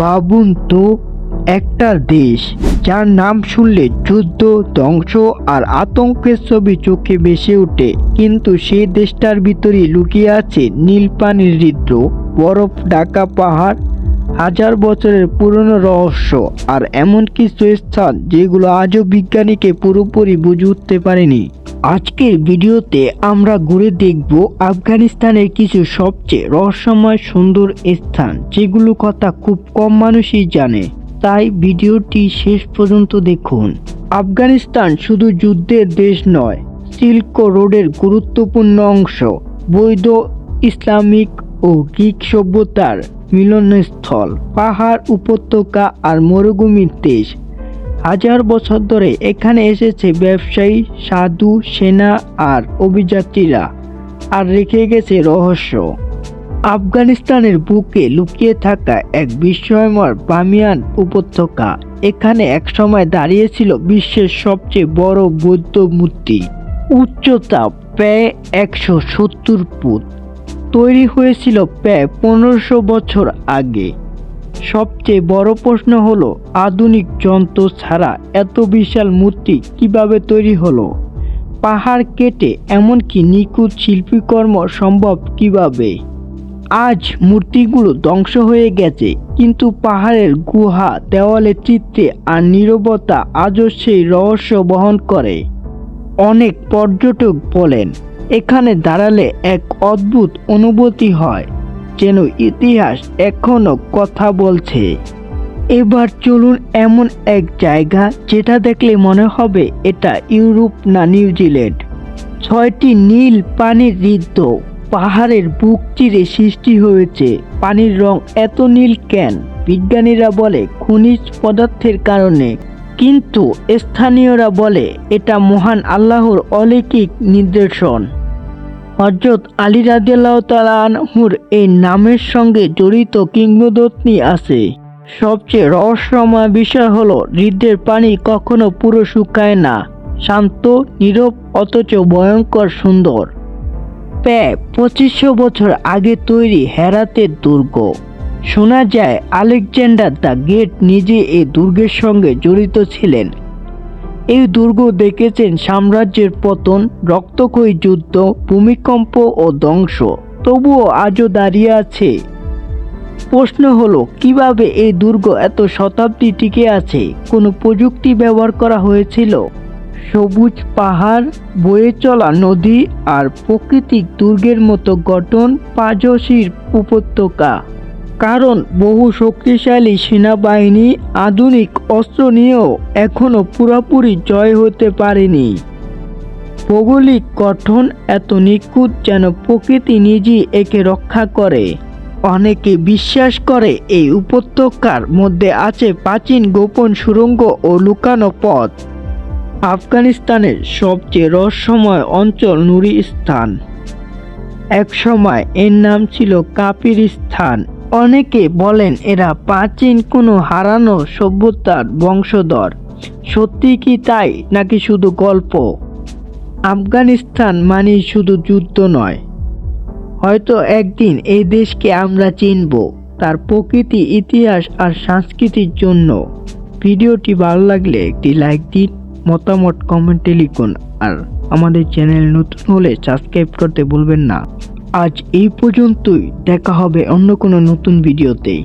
ভাবুন তো একটা দেশ, যার নাম শুনলে যুদ্ধ, ধ্বংস আর আতঙ্কের ছবি চোখে ভেসে ওঠে। কিন্তু সেই দেশটার ভিতরে লুকিয়ে আছে নীল পানির হৃদ্র, বরফ ঢাকা পাহাড়, হাজার বছরের পুরনো রহস্য আর এমন কিছু স্থান যেগুলো আজও বিজ্ঞানীকে পুরোপুরি বুঝে উঠতে পারেনি। আজকের ভিডিওতে আমরা ঘুরে দেখব আফগানিস্তানের কিছু সবচেয়ে রহস্যময় সুন্দর স্থান, যেগুলো কথা খুব কম মানুষই জানে। তাই ভিডিওটি শেষ পর্যন্ত দেখুন। আফগানিস্তান শুধু যুদ্ধের দেশ নয়, সিল্ক রোডের গুরুত্বপূর্ণ অংশ। বৈধ, ইসলামিক ও গ্রিক সভ্যতার মিলনস্থল, পাহাড় উপত্যকা আর মরুভূমির দেশ। হাজার বছর ধরে এখানে এসেছে ব্যবসায়ী, সাধু, সেনা আর অভিযাত্রীরা, আর রেখে গেছে রহস্য। আফগানিস্তানের বুকে লুকিয়ে থাকা এক বিস্ময়ময় বামিয়ান উপত্যকা এখানে একসময় দাঁড়িয়েছিল বিশ্বের সবচেয়ে বড় বৌদ্ধ মূর্তি। উচ্চতা প্রায় একশো সত্তর ফুট। তৈরি হয়েছিল প্রায় পনেরোশো বছর আগে। সবচেয়ে বড় প্রশ্ন হলো, আধুনিক যন্ত্র ছাড়া এত বিশাল মূর্তি কীভাবে তৈরি হলো? পাহাড় কেটে এমনকি নিখুঁত শিল্পীকর্ম সম্ভব কীভাবে? আজ মূর্তিগুলো ধ্বংস হয়ে গেছে, কিন্তু পাহাড়ের গুহা দেওয়ালে চিত্রে আর নীরবতা আজও সেই রহস্য বহন করে। অনেক পর্যটক বলেন, এখানে দাঁড়ালে এক অদ্ভুত অনুভূতি হয়। যেন ইতিহাস এখনও কথা বলছে। এবার চলুন এমন এক জায়গা যেটা দেখলে মনে হবে এটা ইউরোপ না নিউজিল্যান্ড ছয়টি নীল পানির ঋদ্ধ পাহাড়ের বুক চিরে সৃষ্টি হয়েছে। পানির রং এত নীল কেন? বিজ্ঞানীরা বলে খনিজ পদার্থের কারণে। কিন্তু স্থানীয়রা বলে এটা মহান আল্লাহর অলৌকিক নির্দেশন হজরত আলী রাজিয়াল্লাহ তালাহুর এই নামের সঙ্গে জড়িত কিংবদন্তি আছে। সবচেয়ে রহস্যময় বিষয় হলো, হৃদের পানি কখনো পুরো শুকায় না, শান্ত, নীরব, অথচ ভয়ঙ্কর সুন্দর। প্রায় পঁচিশশো বছর আগে তৈরি হেরাতের দুর্গ। শোনা যায় আলেকজান্ডার দ্য গেট নিজে এই দুর্গের সঙ্গে জড়িত ছিলেন। এই দুর্গ দেখেছেন সাম্রাজ্যের পতন, রক্তক্ষয়ী যুদ্ধ, ভূমিকম্প ও ধ্বংস। তবুও আজও দাঁড়িয়ে আছে। প্রশ্ন হলো, কীভাবে এই দুর্গ এত শতাব্দী টিকে আছে? কোনো প্রযুক্তি ব্যবহার করা হয়েছিল? সবুজ পাহাড়, বয়ে চলা নদী আর প্রাকৃতিক দুর্গের মতো গঠন পাজসির উপত্যকা। কারণ বহু শক্তিশালী সেনাবাহিনী আধুনিক অস্ত্র নিয়েও এখনও পুরোপুরি জয় হতে পারেনি। ভৌগোলিক গঠন এত নিখুঁত যেন প্রকৃতি নিজেই একে রক্ষা করে। অনেকে বিশ্বাস করে এই উপত্যকার মধ্যে আছে প্রাচীন গোপন সুড়ঙ্গ ও লুকানো পথ। আফগানিস্তানের সবচেয়ে রহস্যময় অঞ্চল নুরিস্তান একসময় এর নাম ছিল কাপিরিস্তান অনেকে বলেন এরা প্রাচীন কোনো হারানো সভ্যতার বংশধর। সত্যি কি তাই নাকি শুধু গল্প? আফগানিস্তান মানে শুধু যুদ্ধ নয়। হয়তো একদিন এই দেশকে আমরা চিনব, তার প্রকৃতি, ইতিহাস আর সংস্কৃতির জন্য। ভিডিওটি ভালো লাগলে একটি লাইক দিন, মতামত কমেন্টে লিখুন আর আমাদের চ্যানেল নতুন হলে সাবস্ক্রাইব করতে ভুলবেন না। আজ এই পর্যন্তই দেখা হবে অন্য কোনো নতুন ভিডিওতেই